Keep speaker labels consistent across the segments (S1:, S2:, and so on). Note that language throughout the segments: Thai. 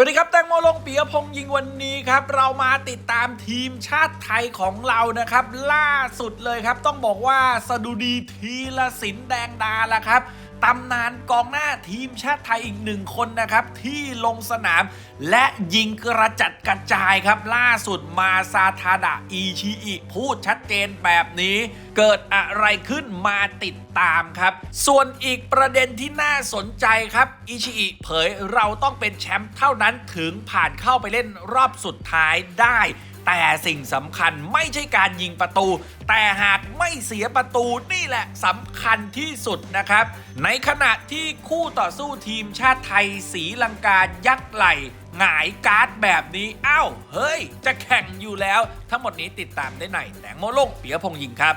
S1: สวัสดีครับแตงโมลงปียพงษ์ยิงวันนี้ครับ เรามาติดตามทีมชาติไทยของเรานะครับ ล่าสุดเลยครับ ต้องบอกว่าสดุดีทีละสินแดงดาละครับ ตำนานกองหน้าทีมชาติไทยอีกหนึ่งคนนะครับ ที่ลงสนาม และยิงกระจัดกระจายครับ ล่าสุดมาซาทาดะอีชิอิพูดชัดเจนแบบนี้ เกิดอะไรขึ้นมาติดตามครับ ส่วนอีกประเด็นที่น่าสนใจครับอิชิอิเผยเราต้องเป็นแชมป์เท่านั้นถึงผ่านเข้าไปเล่นรอบสุดท้ายได้ แต่สิ่งสำคัญไม่ใช่การยิงประตู แต่หากไม่เสียประตูนี่แหละสำคัญที่สุดนะครับ ในขณะที่คู่ต่อสู้ทีมชาติไทยสีลังกายักไหลหงายการ์ดแบบนี้อ้าวเฮ้ย จะแข่งอยู่แล้ว ทั้งหมดนี้ติดตามได้ในแตงโมโลกเปียพงษ์ยิงครับ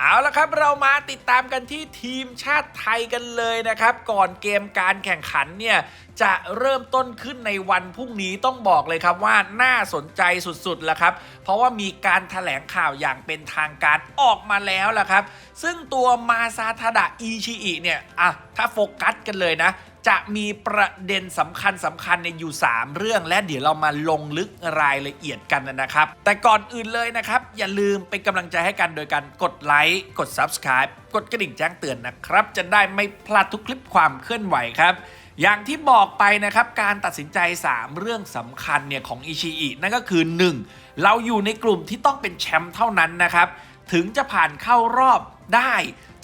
S1: เอาละครับเรามาติดตามกันที่ทีมชาติไทยกันเลยนะครับ ก่อนเกมการแข่งขันเนี่ยจะเริ่มต้นขึ้นในวันพรุ่งนี้ต้องบอกเลยครับว่าน่าสนใจสุดๆแล้วครับ เพราะว่ามีการถแถลงข่าวอย่างเป็นทางการออกมาแล้วล่ะครับ ซึ่งตัวมาซาทาดะอีชิอิเนี่ยอะถ้าโฟกัสกันเลยนะ จะมีประเด็นสำคัญสำคัญในอยู่ 3 เรื่อง และเดี๋ยวเรามาลงลึกรายละเอียดกันนะครับ แต่ก่อนอื่นเลยนะครับ อย่าลืมเป็นกำลังใจให้กันโดยการกดไลค์กด Subscribe กดกระดิ่งแจ้งเตือนนะครับ จะได้ไม่พลาดทุกคลิปความเคลื่อนไหวครับอย่างที่บอกไปนะครับการตัดสินใจ 3 เรื่องสำคัญเนี่ยของอิชิอินั่นก็คือ 1. เราอยู่ในกลุ่มที่ต้องเป็นแชมป์เท่านั้นนะครับ ถึงจะผ่านเข้ารอบได้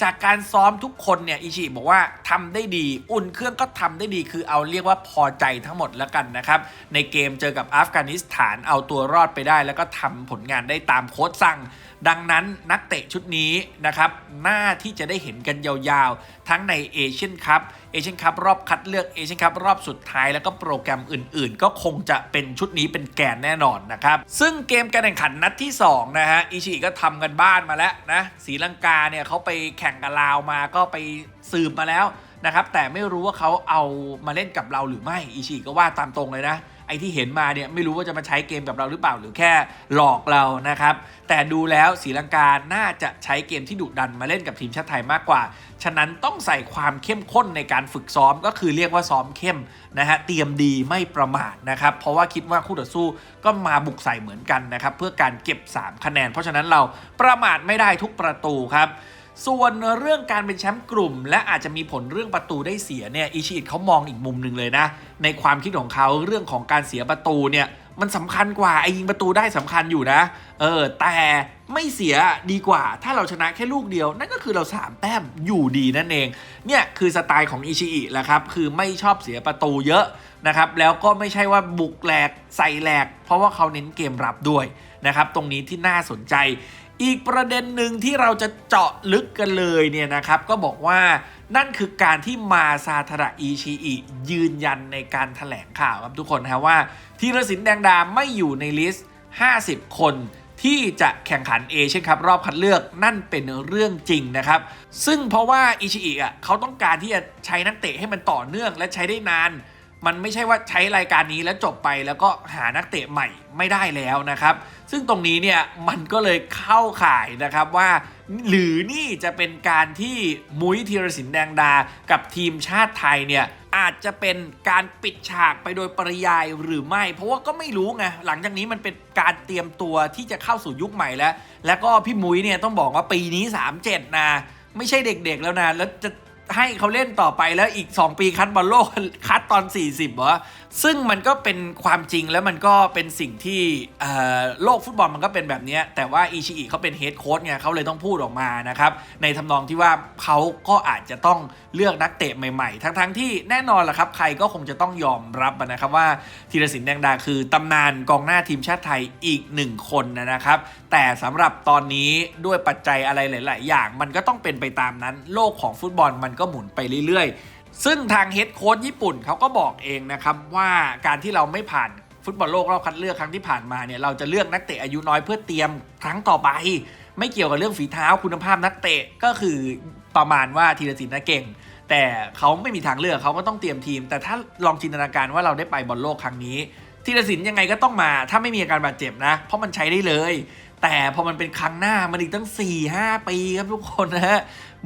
S1: จากการซ้อมทุกคนเนี่ยอิชิบอกว่าทำได้ดี อุ่นเครื่องก็ทำได้ดีคือเอาเรียกว่าพอใจทั้งหมดแล้วกันนะครับ ในเกมเจอกับอัฟกานิสถานเอาตัวรอดไปได้ แล้วก็ทำผลงานได้ตามโค้ชสั่ง ดังนั้นนักเตะชุดนี้นะครับหน้าที่จะได้เห็นกันยาวๆ ทั้งในเอเชียนคัพเอเชียนคัพรอบคัดเลือกเอเชียนคัพรอบสุดท้ายแล้วก็โปรแกรมอื่นๆ ก็คงจะเป็นชุดนี้เป็นแกนแน่นอนนะครับ ซึ่งเกมการแข่งขันนัดที่ 2 นะฮะอิชิก็ทำกันบ้านมาแล้วนะสีลังกาเนี่ยเขาไปแข่งกับลาวมาก็ไปสืบมาแล้วนะครับแต่ไม่รู้ว่าเขาเอามาเล่นกับเราหรือไม่อิชิก็ว่าตามตรงเลยนะ อ้ที่เห็นมาเนี่ยไม่รู้ว่าจะมาใช้เกมกับเราหรือเปล่าหรือแค่หลอกเรานะครับ แต่ดูแล้วศรีลังกาน่าจะใช้เกมที่ดุดันมาเล่นกับทีมชาติไทยมากกว่า ฉะนั้นต้องใส่ความเข้มข้นในการฝึกซ้อมก็คือเรียกว่าซ้อมเข้มนะฮะเตรียมดีไม่ประมาทนะครับเพราะว่าคิดว่าคู่ต่อสู้ก็มาบุกใส่เหมือนกันนะครับเพื่อการเก็บ 3 คะแนน เพราะฉะนั้นเราประมาทไม่ได้ทุกประตูครับ ส่วนเรื่องการเป็นแชมป์กลุ่ม และอาจจะมีผลเรื่องประตูได้เสียเนี่ยอิชิอิเขามองอีกมุมหนึ่งเลยนะ ในความคิดของเขาเรื่องของการเสียประตูเนี่ยมันสำคัญกว่าไอ้ยิงประตูได้สำคัญอยู่นะ เออ แต่ไม่เสียดีกว่า ถ้าเราชนะแค่ลูกเดียว นั่นก็คือเรา3แต้มอยู่ดีนั่นเอง เนี่ยคือสไตล์ของอิชิอิแหละครับ คือไม่ชอบเสียประตูเยอะนะครับ แล้วก็ไม่ใช่ว่าบุกแหลกใส่แหลก เพราะว่าเขาเน้นเกมรับด้วยนะครับ ตรงนี้ที่น่าสนใจ อีกประเด็นหนึ่งที่เราจะเจาะลึกกันเลยเนี่ยนะครับ ก็บอกว่านั่นคือการที่มาซาทระอีชิอิยืนยันในการถแถลงข่าวครับทุกคนนะว่าธีรศิลป์แดงดาไม่อยู่ในลิสต์ 50 คนที่จะแข่งขันเอเชียนคัพรอบคัดเลือกนั่นเป็นเรื่องจริงนะครับ ซึ่งเพราะว่าอิชิอิอะเขาต้องการที่จะใช้นักเตะให้มันต่อเนื่องและใช้ได้นาน มันไม่ใช่ว่าใช้รายการนี้แล้วจบไปแล้วก็หานักเตะใหม่ไม่ได้แล้วนะครับ ซึ่งตรงนี้เนี่ยมันก็เลยเข้าข่ายนะครับว่า หรือนี่จะเป็นการที่มุ้ยธีรศิลป์แดงดา กับทีมชาติไทยเนี่ยอาจจะเป็นการปิดฉากไปโดยปริยายหรือไม่ เพราะว่าก็ไม่รู้ไงหลังจากนี้มันเป็นการเตรียมตัวที่จะเข้าสู่ยุคใหม่แล้ว แล้วก็พี่มุ้ยเนี่ยต้องบอกว่าปีนี้ 37 นะ ไม่ใช่เด็กๆแล้วนะ แล้วจะ ให้เขาเล่นต่อไปแล้วอีก 2 ปีคัดบอลโลกคัดตอน 40เหรอ ซึ่งมันก็เป็นความจริงแล้วมันก็เป็นสิ่งที่โลกฟุตบอลมันก็เป็นแบบนี้ แต่ว่าอิชิอิเขาเป็นเฮดโค้ชไงเขาเลยต้องพูดออกมานะครับในทำนองที่ว่าเขาก็อาจจะต้องเลือกนักเตะใหม่ๆ ทั้งๆที่แน่นอนแหละครับ ใครก็คงจะต้องยอมรับนะครับว่าธีรศิลป์แดงดาคือตำนานกองหน้าทีมชาติไทยอีกหนึ่งคนนะครับ แต่สำหรับตอนนี้ด้วยปัจจัยอะไรหลาย ๆ อย่าง มันก็ต้องเป็นไปตามนั้น โลกของฟุตบอลมันก็หมุนไปเรื่อยๆ ซึ่งทางเฮดโค้ชญี่ปุ่นเขาก็บอกเองนะครับว่าการที่เราไม่ผ่านฟุตบอลโลกรอบคัดเลือกครั้งที่ผ่านมาเนี่ยเราจะเลือกนักเตะอายุน้อยเพื่อเตรียมครั้งต่อไป ไม่เกี่ยวกับเรื่องฝีเท้าคุณภาพนักเตะก็คือประมาณว่าธีรศิลป์น่ะเก่ง แต่เขาไม่มีทางเลือกเขาก็ต้องเตรียมทีม แต่ถ้าลองจินตนาการว่าเราได้ไปบอลโลกครั้งนี้ธีรศิลป์ยังไงก็ต้องมา ถ้าไม่มีอาการบาดเจ็บนะ เพราะมันใช้ได้เลย แต่พอมันเป็นครั้งหน้ามันอีกตั้ง 4-5 ปีครับทุกคนนะฮะ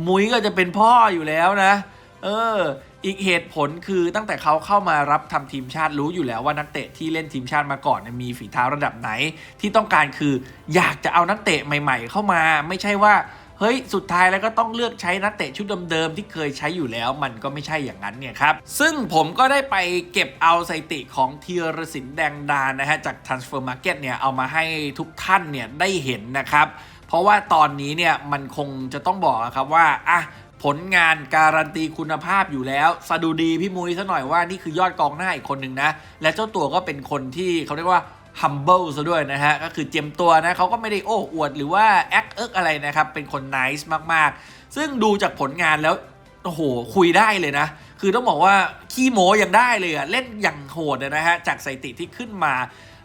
S1: มุ้ยก็จะเป็นพ่ออยู่แล้วนะ เออ อีกเหตุผลคือตั้งแต่เขาเข้ามารับทำทีมชาติรู้อยู่แล้วว่านักเตะที่เล่นทีมชาติมาก่อนมีฝีเท้าระดับไหน ที่ต้องการคืออยากจะเอานักเตะใหม่ ๆ เข้ามา ไม่ใช่ว่าเฮ้ย สุดท้ายแล้วก็ต้องเลือกใช้นักเตะชุดเดิมๆที่เคยใช้อยู่แล้ว มันก็ไม่ใช่อย่างนั้นเนี่ยครับ ซึ่งผมก็ได้ไปเก็บเอาสถิติของเทียรสินแดงดานนะฮะจาก Transfer Market เนี่ยเอามาให้ทุกท่านเนี่ยได้เห็นนะครับ เพราะว่าตอนนี้เนี่ยมันคงจะต้องบอกครับว่าอะ ผลงานการันตีคุณภาพอยู่แล้วสะดุดีพี่มุ้ยซะหน่อยว่านี่คือยอดกองหน้าอีกคนหนึ่งนะ และเจ้าตัวก็เป็นคนที่เขาเรียกว่า humble ซะด้วยนะฮะ ก็คือเจียมตัวนะเขาก็ไม่ได้โอ้อวดหรือว่าแอคเอิกอะไรนะครับ เป็นคน nice มากๆ ซึ่งดูจากผลงานแล้ว โอ้โห คุยได้เลยนะ คือต้องบอกว่าขี้โมยังได้เลยอะเล่นอย่างโหดนะฮะ จากสถิติที่ขึ้นมา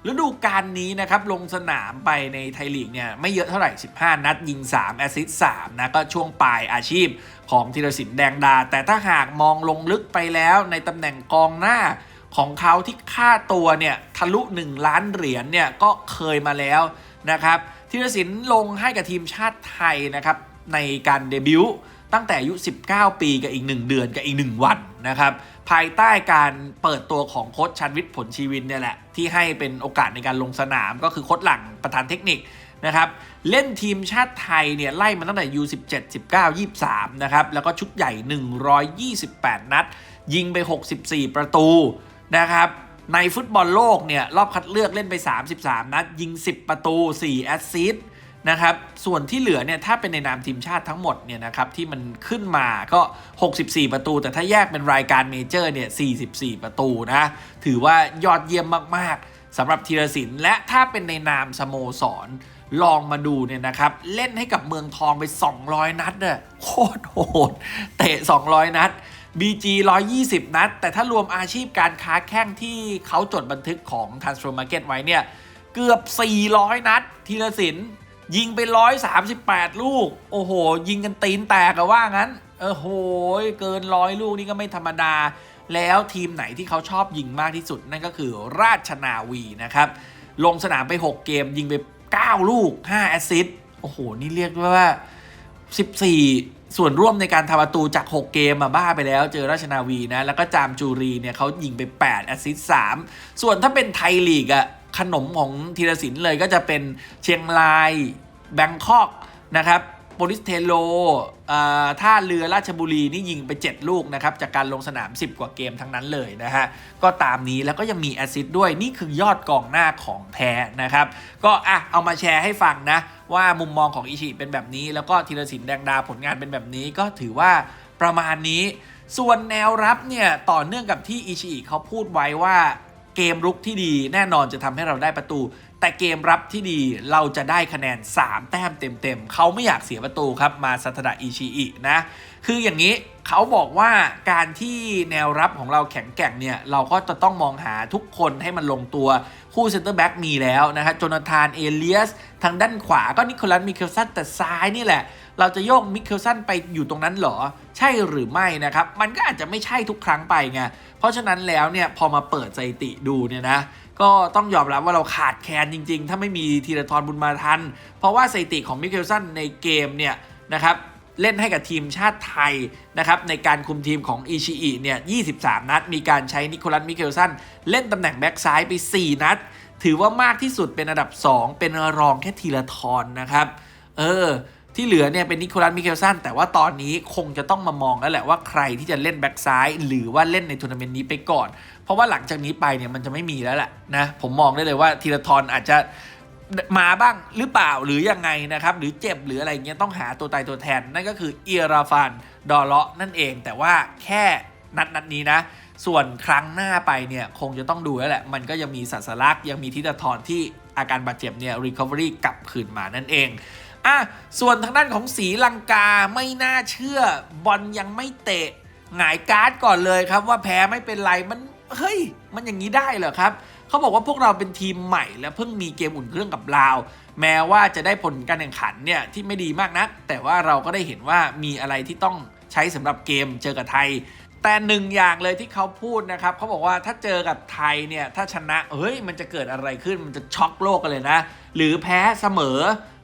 S1: ฤดูกาลนี้นะครับลงสนามไปในไทยลีกเนี่ยไม่เยอะเท่าไหร่ 15 นัดยิง 3 แอสซิสต์3นะก็ช่วงปลายอาชีพของธีรศิลป์แดงดา แต่ถ้าหากมองลงลึกไปแล้วในตำแหน่งกองหน้าของเขาที่ค่าตัวเนี่ยทะลุ 1 ล้านเหรียญเนี่ยก็เคยมาแล้วนะครับธีรศิลป์ลงให้กับทีมชาติไทยนะครับในการเดบิวต์ตั้งแต่อายุ 19 ปีกับอีก 1 เดือนกับอีก 1 วัน นะครับ ภายใต้การเปิดตัวของโค้ชชันวิทย์ผลชีวินเนี่ยแหละ ที่ให้เป็นโอกาสในการลงสนามก็คือโค้ชหลังประธานเทคนิคนะครับ เล่นทีมชาติไทยเนี่ยไล่มาตั้งแต่ U17 19 23 นะครับ แล้วก็ชุดใหญ่ 128 นัด ยิงไป 64 ประตูนะครับในฟุตบอลโลกเนี่ยรอบคัดเลือกเล่นไป 33 นัด ยิง 10 ประตู 4 แอสซิสต์ นะครับ ส่วนที่เหลือเนี่ยถ้าเป็นในนามทีมชาติทั้งหมดเนี่ยนะครับที่มันขึ้นมาก็ 64 ประตู แต่ถ้าแยกเป็นรายการเมเจอร์เนี่ย 44 ประตูนะ ถือว่ายอดเยี่ยมมากๆสำหรับธีรศิลป์และถ้าเป็นในนามสโมสรลองมาดูเนี่ยนะครับ เล่นให้กับเมืองทองไป 200 นัดเนี่ยโคตรโหดเตะ 200 นัด BG 120 นัด แต่ถ้ารวมอาชีพการค้าแข้งที่เขาจดบันทึกของ Transfer Market ไว้เนี่ย เกือบ 400 นัด ทีละสิน ยิงไป138ลูก โอ้โห ยิงกันตีนแตกอะว่างั้น เออโหยเกินร้อยลูกนี่ก็ไม่ธรรมดา แล้วทีมไหนที่เขาชอบยิงมากที่สุดนั่นก็คือราชนาวีนะครับ ลงสนามไป 6 เกมยิงไป 9 ลูก 5 แอสซิสต์โอ้โห นี่เรียกว่า 14 ส่วนร่วมในการทำประตูจาก 6 เกมมาบ้าไปแล้วเจอราชนาวีนะ แล้วก็จามจูรีเนี่ยเขายิงไป 8 แอสซิสต์3ส่วนถ้าเป็นไทยลีกอะ ขนมของธีรศิลป์เลยก็จะเป็นเชียงรายแบงคอกนะครับโปลิสเทโลท่าเรือราชบุรีนี่ยิงไป 7 ลูกนะครับ จากการลงสนาม 10 กว่าเกมทั้งนั้นเลยนะฮะ ก็ตามนี้แล้วก็ยังมีแอซิดด้วยนี่คือยอดกองหน้าของแท้นะครับ ก็อะเอามาแชร์ให้ฟังนะ ว่ามุมมองของอิชิเป็นแบบนี้ แล้วก็ธีรศิลป์แดงดาผลงานเป็นแบบนี้ก็ถือว่าประมาณนี้ ส่วนแนวรับเนี่ยต่อเนื่องกับที่อิชิเขาพูดไว้ว่า เกมรุกที่ดีแน่นอนจะทำให้เราได้ประตู แต่เกมรับที่ดีเราจะได้คะแนน 3 แต้มเต็มๆเขาไม่อยากเสียประตูครับมาซัตดะอิชิอินะ คืออย่างนี้เขาบอกว่าการที่แนวรับของเราแข็งแกร่งเนี่ย เราก็จะต้องมองหาทุกคนให้มันลงตัว คู่เซนเตอร์แบ็กมีแล้วนะฮะโจนาธานเอเลียส ทางด้านขวาก็นิโคลัสมิเคิลสันแต่ซ้ายนี่แหละ เราจะโยกมิเคิลสันไปอยู่ตรงนั้นเหรอ ใช่หรือไม่นะครับ มันก็อาจจะไม่ใช่ทุกครั้งไปไง เพราะฉะนั้นแล้วเนี่ยพอมาเปิดสถิติดูเนี่ยนะก็ต้องยอมรับว่าเราขาดแคลนจริง ๆ ถ้าไม่มีธีรทรบุญมาทัน เพราะว่าสถิติของมิเคิลสันในเกมเนี่ยนะครับ เล่นให้กับทีมชาติไทยนะครับในการคุมทีมของอิชิอิเนี่ย 23 นัด มีการใช้นิโคลัส มิเคลสัน เล่นตำแหน่งแบ็กซ้ายไป 4 นัด ถือว่ามากที่สุดเป็นอันดับ 2 เป็นรองแค่ทีละทอนนะครับ เออ ที่เหลือเนี่ยเป็นนิโคลัส มิเคลสัน แต่ว่าตอนนี้คงจะต้องมามองแล้วแหละว่าใครที่จะเล่นแบ็กซ้ายหรือว่าเล่นในทัวร์นาเมนต์นี้ไปก่อน เพราะว่าหลังจากนี้ไปเนี่ยมันจะไม่มีแล้วแหละนะ ผมมองได้เลยว่าทีละทอนอาจจะ มาบ้างหรือเปล่าหรือยังไงนะครับ หรือเจ็บหรืออะไรเงี้ยต้องหาตัวตายตัวแทน นั่นก็คือเอราฟานดอเลาะนั่นเอง แต่ว่าแค่นัดนัดนี้นะ ส่วนครั้งหน้าไปเนี่ยคงจะต้องดูแล้วแหละ มันก็ยังมีสัสลักยังมีทิตทรที่อาการบาดเจ็บเนี่ย recovery กลับคืนมานั่นเองอะส่วนทางด้านของสีลังกาไม่น่าเชื่อบอลยังไม่เตะหงายการ์ดก่อนเลยครับว่าแพ้ไม่เป็นไรมันเฮ้ย มันอย่างนี้ได้เหรอครับ เขาบอกว่าพวกเราเป็นทีมใหม่และเพิ่งมีเกมอุ่นเครื่องกับลาว แม้ว่าจะได้ผลการแข่งขันเนี่ยที่ไม่ดีมากนัก แต่ว่าเราก็ได้เห็นว่ามีอะไรที่ต้องใช้สำหรับเกมเจอกับไทย แต่หนึ่งอย่างเลยที่เขาพูดนะครับเขาบอกว่าถ้าเจอกับไทยเนี่ยถ้าชนะเฮ้ยมันจะเกิดอะไรขึ้นมันจะช็อกโลกกันเลยนะ หรือแพ้เสมอ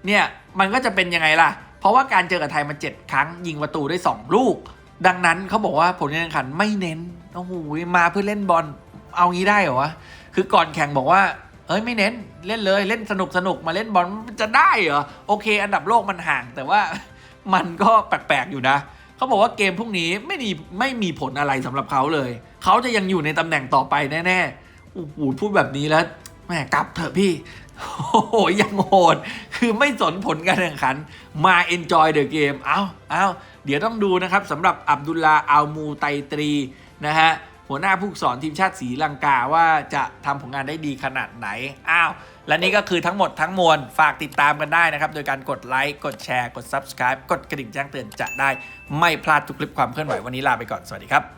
S1: เนี่ยมันก็จะเป็นยังไงล่ะ เพราะว่าการเจอกับไทยมา 7 ครั้ง ยิงประตูได้ 2 ลูก ดังนั้นเขาบอกว่าผลการแข่งขันไม่เน้นโอ้โหมาเพื่อเล่นบอลเอางี้ได้เหรอวะ คือก่อนแข่งบอกว่าเอ้ยไม่เน้นเล่นเลยเล่นสนุกสนุกมาเล่นบอลมันจะได้เหรอโอเค อันดับโลกมันห่าง แต่ว่ามันก็แปลกๆอยู่นะเขาบอกว่าเกมพวกนี้ไม่มีไม่มีผลอะไรสำหรับเขาเลย เขาจะยังอยู่ในตำแหน่งต่อไปแน่ๆโอ้โหพูดแบบนี้แล้วแหมกลับเถอะพี่โอ้โหยังโหด คือไม่สนผลการแข่งขัน มา enjoy the game เอาเอาเดี๋ยวต้องดูนะครับสำหรับอับดุลลาอัลมูไตตรีนะฮะ หัวหน้าผู้สอนทีมชาติสีลังกาว่าจะทำผลงานได้ดีขนาดไหน อ้าว และนี่ก็คือทั้งหมดทั้งมวล ฝากติดตามกันได้นะครับ โดยการกดไลค์ กดแชร์ กด Subscribe กดกระดิ่งแจ้งเตือนจะได้ไม่พลาดทุกคลิปความเคลื่อนไหว วันนี้ลาไปก่อน สวัสดีครับ